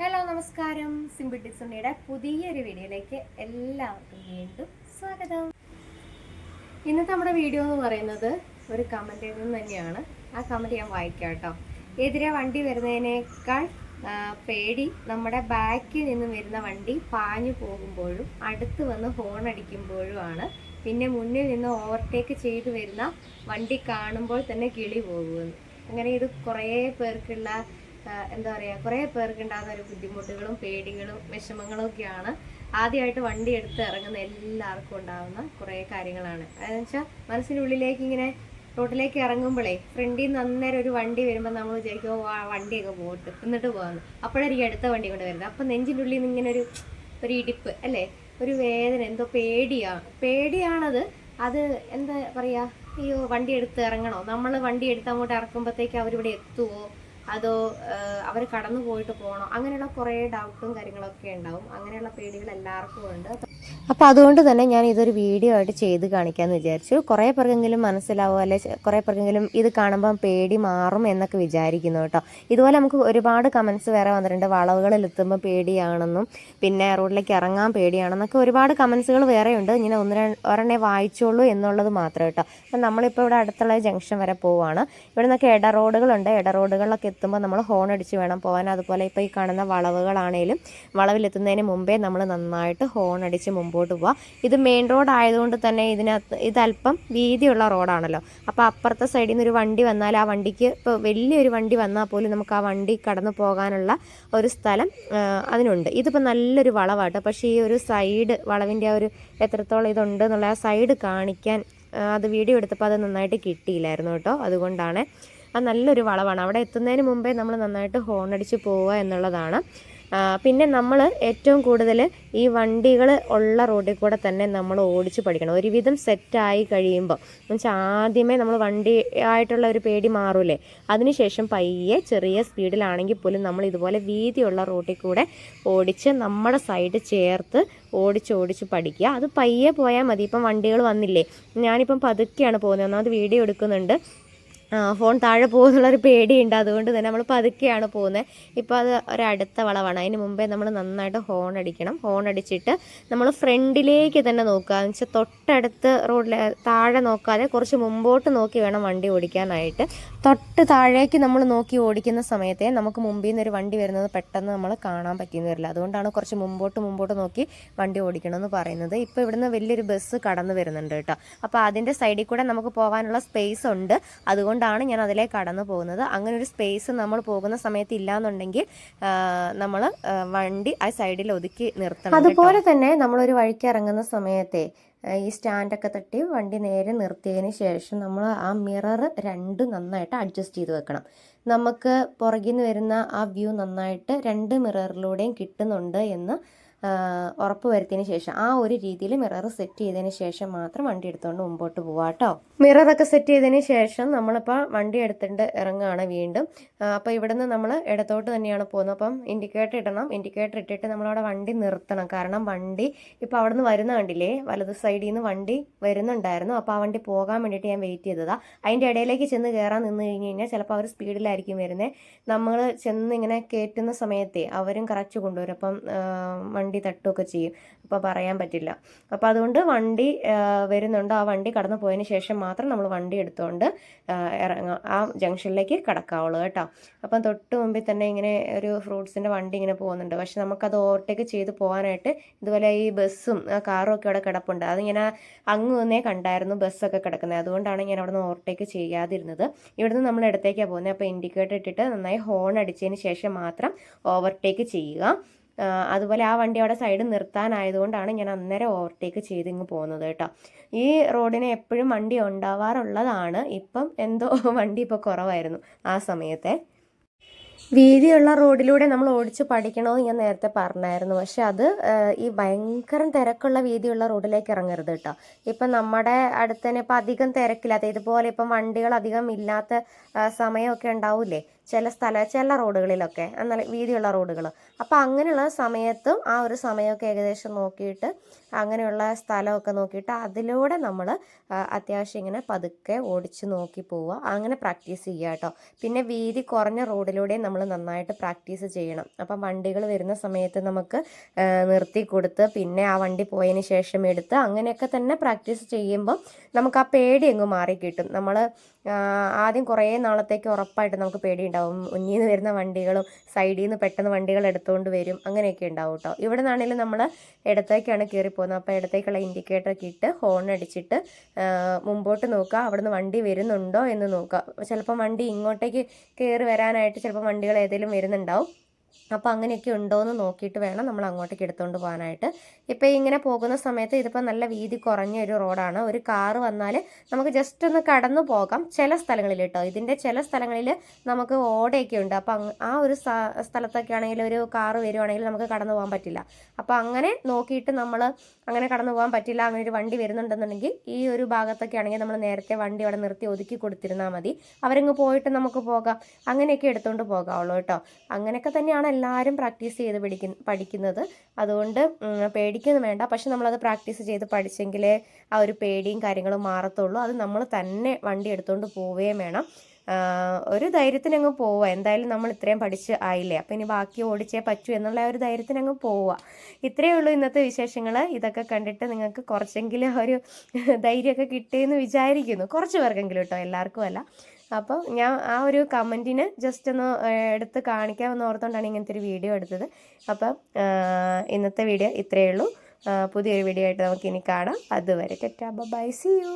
Hello നമസ്കാരം. Simple ടിസുണ്ണിയുടെ പുതിയൊരു വീഡിയോയിലേക്ക് എല്ലാവർക്കും വീണ്ടും സ്വാഗതം. ഇന്നത്തെ നമ്മുടെ വീഡിയോ എന്ന് പറയുന്നത് ഒരു കമന്റിൽ നിന്ന് തന്നെയാണ്. ആ കമന്റ് ഞാൻ വായിക്കാം കേട്ടോ. എതിരെ വണ്ടി വരുന്നതിനേക്കാൾ പേടി നമ്മുടെ ബാക്കിൽ നിന്ന് വരുന്ന വണ്ടി പാഞ്ഞു പോകുമ്പോഴും അടുത്ത് വന്ന് ഹോൺ അടിക്കുമ്പോഴുമാണ്. പിന്നെ മുന്നിൽ നിന്ന് ഓവർടേക്ക് ചെയ്ത് വരുന്ന വണ്ടി കാണുമ്പോൾ തന്നെ കിളി പോകുമെന്ന് അങ്ങനെ ഇത് കുറേ പേർക്കുള്ള എന്താ പറയുക കുറേ പേർക്ക് ഉണ്ടാകുന്ന ഒരു ബുദ്ധിമുട്ടുകളും പേടികളും വിഷമങ്ങളും ഒക്കെയാണ് ആദ്യമായിട്ട് വണ്ടി എടുത്ത് ഇറങ്ങുന്ന എല്ലാവർക്കും ഉണ്ടാകുന്ന കുറേ കാര്യങ്ങളാണ്. അതെന്ന് വെച്ചാൽ മനസ്സിനുള്ളിലേക്ക് ഇങ്ങനെ റോഡിലേക്ക് ഇറങ്ങുമ്പോഴേ ഫ്രണ്ടിൽ നിന്ന് അന്നേരം ഒരു വണ്ടി വരുമ്പോൾ നമ്മൾ വിചാരിക്കും "ഓ, ആ വണ്ടിയൊക്കെ പോട്ട് എന്നിട്ട് പോകാമെന്ന് അപ്പോഴായിരിക്കും അടുത്ത വണ്ടി കൊണ്ട് വരുന്നത്. അപ്പം നെഞ്ചിന്റെ ഉള്ളിൽ നിന്ന് ഇങ്ങനെ ഒരു ഒരു ഇടിപ്പ് അല്ലേ? ഒരു വേദന എന്തോ പേടിയാണ് പേടിയാണത്. അത് എന്താ പറയുക ഈ വണ്ടി എടുത്ത് ഇറങ്ങണോ? നമ്മൾ വണ്ടി എടുത്ത് അങ്ങോട്ട് ഇറക്കുമ്പോഴത്തേക്ക് അവരിവിടെ എത്തുമോ അതോ അവർ കടന്നു പോയിട്ട് പോകണോ അങ്ങനെയുള്ള കുറേ ഡൗട്ടും കാര്യങ്ങളൊക്കെ ഉണ്ടാവും. അങ്ങനെയുള്ള പേടികൾ എല്ലാവർക്കും ഉണ്ട്. അപ്പോൾ അതുകൊണ്ട് തന്നെ ഞാൻ ഇതൊരു വീഡിയോ ആയിട്ട് ചെയ്ത് കാണിക്കാമെന്ന് വിചാരിച്ചു. കുറേ പേർക്കെങ്കിലും മനസ്സിലാവും? അല്ലെ കുറേ പേർക്കെങ്കിലും ഇത് കാണുമ്പം പേടി മാറും എന്നൊക്കെ വിചാരിക്കുന്നു കേട്ടോ. ഇതുപോലെ നമുക്ക് ഒരുപാട് കമൻസ് വേറെ വന്നിട്ടുണ്ട്. വളവുകളിൽ എത്തുമ്പോൾ പേടിയാണെന്നും പിന്നെ റോഡിലേക്ക് ഇറങ്ങാൻ പേടിയാണെന്നൊക്കെ ഒരുപാട് കമൻസുകൾ ഉണ്ട്. ഇങ്ങനെ ഒന്ന് ഒരെണ്ണേ വായിച്ചോളൂ എന്നുള്ളത് മാത്രം കേട്ടോ. അപ്പം നമ്മളിപ്പോൾ ഇവിടെ അടുത്തുള്ള ജംഗ്ഷൻ വരെ പോവുകയാണ് ഇവിടെ നിന്നൊക്കെ ഇട റോഡുകളുണ്ട്. ഇട റോഡുകളിലൊക്കെ എത്തുമ്പോൾ നമ്മൾ ഹോൺ അടിച്ച് വേണം പോകാൻ അതുപോലെ ഇപ്പോൾ ഈ കാണുന്ന വളവുകളാണേലും വളവിലെത്തുന്നതിന് മുമ്പേ നമ്മൾ നന്നായിട്ട് ഹോൺ അടിച്ച് മുമ്പോട്ട് പോവുക ഇത് മെയിൻ റോഡ് ആയതുകൊണ്ട് തന്നെ ഇതിനകത്ത് ഇതല്പം വീതിയുള്ള റോഡാണല്ലോ അപ്പോൾ അപ്പുറത്തെ സൈഡിൽ നിന്ന് ഒരു വണ്ടി വന്നാൽ ആ വണ്ടിക്ക് ഇപ്പോൾ വലിയൊരു വണ്ടി വന്നാൽ പോലും നമുക്ക് ആ വണ്ടി കടന്നു പോകാനുള്ള ഒരു സ്ഥലം അതിനുണ്ട്. ഇതിപ്പോൾ നല്ലൊരു വളവാട്ടോ. പക്ഷേ ഈ ഒരു സൈഡ് വളവിന്റെ ആ ഒരു എത്രത്തോളം ഇതുണ്ട് എന്നുള്ള ആ സൈഡ് കാണിക്കാൻ അത് വീഡിയോ എടുത്തപ്പോൾ അത് നന്നായിട്ട് കിട്ടിയില്ലായിരുന്നു കേട്ടോ. അതുകൊണ്ടാണ് അത് നല്ലൊരു വളവാണ്. അവിടെ എത്തുന്നതിന് മുമ്പേ നമ്മൾ നന്നായിട്ട് ഹോൺ അടിച്ച് പോവുക എന്നുള്ളതാണ്. പിന്നെ നമ്മൾ ഏറ്റവും കൂടുതൽ ഈ വണ്ടികൾ ഉള്ള റോഡിൽ കൂടെ തന്നെ നമ്മൾ ഓടിച്ച് പഠിക്കണം. ഒരുവിധം സെറ്റായി കഴിയുമ്പോൾ എന്നുവെച്ചാൽ ആദ്യമേ നമ്മൾ വണ്ടി ആയിട്ടുള്ള ഒരു പേടി മാറൂലേ? അതിനുശേഷം പയ്യെ ചെറിയ സ്പീഡിലാണെങ്കിൽ പോലും നമ്മൾ ഇതുപോലെ വീതിയുള്ള റോഡിൽ കൂടെ ഓടിച്ച് നമ്മുടെ സൈഡ് ചേർത്ത് ഓടിച്ച് ഓടിച്ച് പഠിക്കുക. അത് പയ്യെ പോയാൽ മതി. ഇപ്പം വണ്ടികൾ വന്നില്ലേ? ഞാനിപ്പം പതുക്കെയാണ് പോകുന്നത്. ഒന്നാമത് വീഡിയോ എടുക്കുന്നുണ്ട്. ഫോൺ താഴെ പോകുന്നുള്ളൊരു പേടിയുണ്ട്. അതുകൊണ്ട് തന്നെ നമ്മൾ പതുക്കെയാണ് പോകുന്നത് ഇപ്പോൾ അത് ഒരടുത്ത വളവാണ്. അതിന് മുമ്പേ നമ്മൾ നന്നായിട്ട് ഹോൺ അടിക്കണം. ഹോൺ അടിച്ചിട്ട് നമ്മൾ ഫ്രണ്ടിലേക്ക് തന്നെ നോക്കുക. എന്ന് വെച്ചാൽ തൊട്ടടുത്ത് റോഡിൽ താഴെ നോക്കാതെ കുറച്ച് മുമ്പോട്ട് നോക്കി വേണം വണ്ടി ഓടിക്കാനായിട്ട്. തൊട്ട് താഴേക്ക് നമ്മൾ നോക്കി ഓടിക്കുന്ന സമയത്തെ നമുക്ക് മുമ്പിൽ നിന്ന് ഒരു വണ്ടി വരുന്നത് പെട്ടെന്ന് നമ്മൾ കാണാൻ പറ്റിയെന്ന് വരില്ല. അതുകൊണ്ടാണ് കുറച്ച് മുമ്പോട്ട് മുമ്പോട്ട് നോക്കി വണ്ടി ഓടിക്കണമെന്ന് പറയുന്നത്. ഇപ്പോൾ ഇവിടുന്ന് വലിയൊരു ബസ് കടന്നു വരുന്നുണ്ട് കേട്ടോ. അപ്പോൾ അതിന്റെ സൈഡിൽ കൂടെ നമുക്ക് പോകാനുള്ള സ്പേസ് ഉണ്ട്. അതുകൊണ്ടാണ് ഞാൻ അതിലേക്ക് കടന്നു പോകുന്നത്. അങ്ങനെ ഒരു സ്പേസ് നമ്മൾ പോകുന്ന സമയത്ത് ഇല്ലാന്നുണ്ടെങ്കിൽ നമ്മൾ വണ്ടി ആ സൈഡിൽ ഒതുക്കി നിർത്തണം അതുപോലെ തന്നെ നമ്മളൊരു വഴിക്ക് ഇറങ്ങുന്ന സമയത്തെ ഈ സ്റ്റാൻഡൊക്കെ തട്ടി വണ്ടി നേരെ നിർത്തിയതിന് ശേഷം നമ്മൾ ആ മിറർ രണ്ട് നന്നായിട്ട് അഡ്ജസ്റ്റ് ചെയ്ത് വെക്കണം. നമുക്ക് പുറകിൽ നിന്ന് വരുന്ന ആ വ്യൂ നന്നായിട്ട് രണ്ട് മിററിലൂടെയും കിട്ടുന്നുണ്ട് എന്ന് ഉറപ്പ് വരുത്തിയതിന് ശേഷം ആ ഒരു രീതിയിൽ മിറർ സെറ്റ് ചെയ്തതിന് ശേഷം മാത്രം വണ്ടി എടുത്തുകൊണ്ട് മുമ്പോട്ട് പോവാം കേട്ടോ മിററൊക്കെ സെറ്റ് ചെയ്തതിന് ശേഷം നമ്മളിപ്പോൾ വണ്ടി എടുത്തിട്ട് ഇറങ്ങുകയാണ് വീണ്ടും. അപ്പോൾ ഇവിടുന്ന് നമ്മൾ ഇടത്തോട്ട് തന്നെയാണ് പോകുന്നത്. അപ്പം ഇൻഡിക്കേറ്റർ ഇടണം. ഇൻഡിക്കേറ്റർ ഇട്ടിട്ട് നമ്മളവിടെ വണ്ടി നിർത്തണം. കാരണം വണ്ടി ഇപ്പോൾ അവിടെ നിന്ന് വരുന്ന കണ്ടില്ലേ വലത് സൈഡിൽ നിന്ന് വണ്ടി വരുന്നുണ്ടായിരുന്നു. അപ്പോൾ ആ വണ്ടി പോകാൻ വേണ്ടിയിട്ട് ഞാൻ വെയിറ്റ് ചെയ്തതാണ് അതിന്റെ ഇടയിലേക്ക് ചെന്ന് കയറാൻ നിന്ന് കഴിഞ്ഞ് കഴിഞ്ഞാൽ ചിലപ്പോൾ അവർ സ്പീഡിലായിരിക്കും വരുന്നത് നമ്മൾ ചെന്ന് ഇങ്ങനെ കയറ്റുന്ന സമയത്തെ അവരും കറക്റ്റ് കൊണ്ടുവരും. അപ്പം ആ, വണ്ടി തട്ടുകയൊക്കെ ചെയ്യും. അപ്പോൾ പറയാൻ പറ്റില്ല. അപ്പോൾ അതുകൊണ്ട് വണ്ടി വരുന്നുണ്ട്. ആ വണ്ടി കടന്നു പോയതിന് ശേഷം മാത്രം നമ്മൾ വണ്ടി എടുത്തുകൊണ്ട് ഇറങ്ങാം ആ ജംഗ്ഷനിലേക്ക് കടക്കാവുള്ളൂ കേട്ടോ. അപ്പം തൊട്ട് മുമ്പിൽ തന്നെ ഇങ്ങനെ ഒരു ഫ്രൂട്ട്സിന്റെ വണ്ടി ഇങ്ങനെ പോകുന്നുണ്ട്. പക്ഷെ നമുക്കത് ഓവർടേക്ക് ചെയ്ത് പോകാനായിട്ട് ഇതുപോലെ ഈ ബസ്സും കാറും ഒക്കെ അവിടെ കിടപ്പുണ്ട്. അതിങ്ങനെ അങ്ങ് വന്നേ കണ്ടായിരുന്നു ബസ്സൊക്കെ കിടക്കുന്നത്. അതുകൊണ്ടാണ് ഞാൻ അവിടെ നിന്ന് ഓവർടേക്ക് ചെയ്യാതിരുന്നത്. ഇവിടുന്ന് നമ്മൾ ഇടത്തേക്കാണ് പോകുന്നത്. അപ്പോൾ ഇൻഡിക്കേറ്റർ ഇട്ടിട്ട് നന്നായി ഹോൺ അടിച്ചതിന് ശേഷം മാത്രം ഓവർടേക്ക് ചെയ്യുക. അതുപോലെ ആ വണ്ടി അവിടെ സൈഡ് നിർത്താനായതുകൊണ്ടാണ് ഞാൻ അന്നേരം ഓവർടേക്ക് ചെയ്ത് ഇങ്ങ് പോകുന്നത് കേട്ടോ. ഈ റോഡിന് എപ്പോഴും വണ്ടി ഉണ്ടാവാറുള്ളതാണ്. ഇപ്പം എന്തോ വണ്ടി ഇപ്പോൾ കുറവായിരുന്നു ആ സമയത്തെ. വീതിയുള്ള റോഡിലൂടെ നമ്മൾ ഓടിച്ച് പഠിക്കണമെന്ന് ഞാൻ നേരത്തെ പറഞ്ഞായിരുന്നു. പക്ഷെ അത് ഈ ഭയങ്കര തിരക്കുള്ള വീതിയുള്ള റോഡിലേക്ക് ഇറങ്ങരുത് കേട്ടോ. ഇപ്പം നമ്മുടെ അടുത്ത് തന്നെ ഇപ്പം അധികം തിരക്കില്ലാത്ത ഇതുപോലെ ഇപ്പം വണ്ടികൾ അധികം ഇല്ലാത്ത സമയമൊക്കെ ഉണ്ടാവില്ലേ ചില സ്ഥല ചില റോഡുകളിലൊക്കെ എന്നാൽ വീതിയുള്ള റോഡുകൾ അപ്പോൾ അങ്ങനെയുള്ള സമയത്തും ആ ഒരു സമയമൊക്കെ ഏകദേശം നോക്കിയിട്ട് അങ്ങനെയുള്ള സ്ഥലമൊക്കെ നോക്കിയിട്ട് അതിലൂടെ നമ്മൾ അത്യാവശ്യം ഇങ്ങനെ പതുക്കെ ഓടിച്ച് നോക്കി പോവുക. അങ്ങനെ പ്രാക്ടീസ് ചെയ്യുക കേട്ടോ. പിന്നെ വീതി കുറഞ്ഞ റോഡിലൂടെയും നമ്മൾ നന്നായിട്ട് പ്രാക്ടീസ് ചെയ്യണം. അപ്പം വണ്ടികൾ വരുന്ന സമയത്ത് നമുക്ക് നിർത്തി കൊടുത്ത് പിന്നെ ആ വണ്ടി പോയതിന് ശേഷം എടുത്ത് അങ്ങനെയൊക്കെ തന്നെ പ്രാക്ടീസ് ചെയ്യുമ്പോൾ നമുക്ക് ആ പേടി അങ്ങ് മാറി കിട്ടും നമ്മൾ ആദ്യം കുറേ നാളത്തേക്ക് ഉറപ്പായിട്ട് നമുക്ക് പേടിയുണ്ടാവും. മുന്നിൽ നിന്ന് വരുന്ന വണ്ടികളും സൈഡിൽ നിന്ന് പെട്ടെന്ന് വണ്ടികൾ എടുത്തുകൊണ്ട് വരും. അങ്ങനെയൊക്കെ ഉണ്ടാവും കേട്ടോ ഇവിടെ നിന്നാണെങ്കിലും നമ്മൾ ഇടത്തേക്കാണ് കയറി പോകുന്നത്. അപ്പോൾ ഇടത്തേക്കുള്ള ഇൻഡിക്കേറ്റർ കിട്ട് ഇട്ട് ഹോൺ അടിച്ചിട്ട് മുമ്പോട്ട് നോക്കുക. അവിടുന്ന് വണ്ടി വരുന്നുണ്ടോ എന്ന് നോക്കുക. ചിലപ്പോൾ വണ്ടി ഇങ്ങോട്ടേക്ക് കയറി വരാനായിട്ട് ചിലപ്പോൾ വണ്ടികൾ ഏതെങ്കിലും വരുന്നുണ്ടാവും. അപ്പോൾ അങ്ങനെയൊക്കെ ഉണ്ടോ എന്ന് നോക്കിയിട്ട് വേണം നമ്മൾ അങ്ങോട്ടേക്ക് എടുത്തുകൊണ്ട് പോകാനായിട്ട്. ഇപ്പോൾ ഇങ്ങനെ പോകുന്ന സമയത്ത് ഇതിപ്പോൾ നല്ല വീതി കുറഞ്ഞ ഒരു റോഡാണ്. ഒരു കാറ് വന്നാൽ നമുക്ക് ജസ്റ്റ് ഒന്ന് കടന്നു പോകാം. ചില സ്ഥലങ്ങളിൽ കേട്ടോ. ഇതിന്റെ ചില സ്ഥലങ്ങളിൽ നമുക്ക് ഓടയൊക്കെ ഉണ്ട്. അപ്പോൾ ആ ഒരു സ്ഥലത്തൊക്കെ ആണെങ്കിൽ ഒരു കാറ് വരുവാണെങ്കിൽ നമുക്ക് കടന്നു പോകാൻ പറ്റില്ല. അപ്പോൾ അങ്ങനെ നോക്കിയിട്ട് നമ്മൾ അങ്ങനെ കടന്നു പോകാൻ പറ്റില്ല അങ്ങനെ ഒരു വണ്ടി വരുന്നുണ്ടെന്നുണ്ടെങ്കിൽ ഈ ഒരു ഭാഗത്തൊക്കെ ആണെങ്കിൽ നമ്മൾ നേരത്തെ വണ്ടി അവിടെ നിർത്തി ഒതുക്കി കൊടുത്തിരുന്നാൽ മതി. അവരങ്ങ് പോയിട്ട് നമുക്ക് പോകാം. അങ്ങനെയൊക്കെ എടുത്തുകൊണ്ട് പോകാവുള്ളൂ കേട്ടോ. അങ്ങനെയൊക്കെ തന്നെയാണ് എല്ലാവരും പ്രാക്ടീസ് ചെയ്ത് പിടിക്കുന്ന പഠിക്കുന്നത്. അതുകൊണ്ട് പേടിക്കൊന്നും വേണ്ട. പക്ഷെ നമ്മളത് പ്രാക്ടീസ് ചെയ്ത് പഠിച്ചെങ്കിലേ ആ ഒരു പേടിയും കാര്യങ്ങളും മാറത്തുള്ളൂ. അത് നമ്മൾ തന്നെ വണ്ടി എടുത്തുകൊണ്ട് പോവുകയും വേണം. ഒരു ധൈര്യത്തിനങ്ങ് പോവുക എന്തായാലും നമ്മൾ ഇത്രയും പഠിച്ച് ആയില്ലേ. അപ്പം ഇനി ബാക്കി ഓടിച്ചേ പറ്റൂ എന്നുള്ള ഒരു ധൈര്യത്തിനങ്ങ് പോവുക ഇത്രയേ ഉള്ളൂ ഇന്നത്തെ വിശേഷങ്ങൾ ഇതൊക്കെ കണ്ടിട്ട് നിങ്ങൾക്ക് കുറച്ചെങ്കിലും ഒരു ധൈര്യമൊക്കെ കിട്ടിയെന്ന് വിചാരിക്കുന്നു. കുറച്ച് പേർക്കെങ്കിലും കേട്ടോ. എല്ലാവർക്കും അല്ല അപ്പോൾ ഞാൻ ആ ഒരു കമന്റിന് ജസ്റ്റ് ഒന്ന് എടുത്ത് കാണിക്കാമെന്ന് ഓർത്തുകൊണ്ടാണ് ഇങ്ങനത്തെ ഒരു വീഡിയോ എടുത്തത്. അപ്പം ഇന്നത്തെ വീഡിയോ ഇത്രയേ ഉള്ളൂ. പുതിയൊരു വീഡിയോ ആയിട്ട് നമുക്ക് ഇനി കാണാം. അതുവരെ ടെറ്റാ. By C U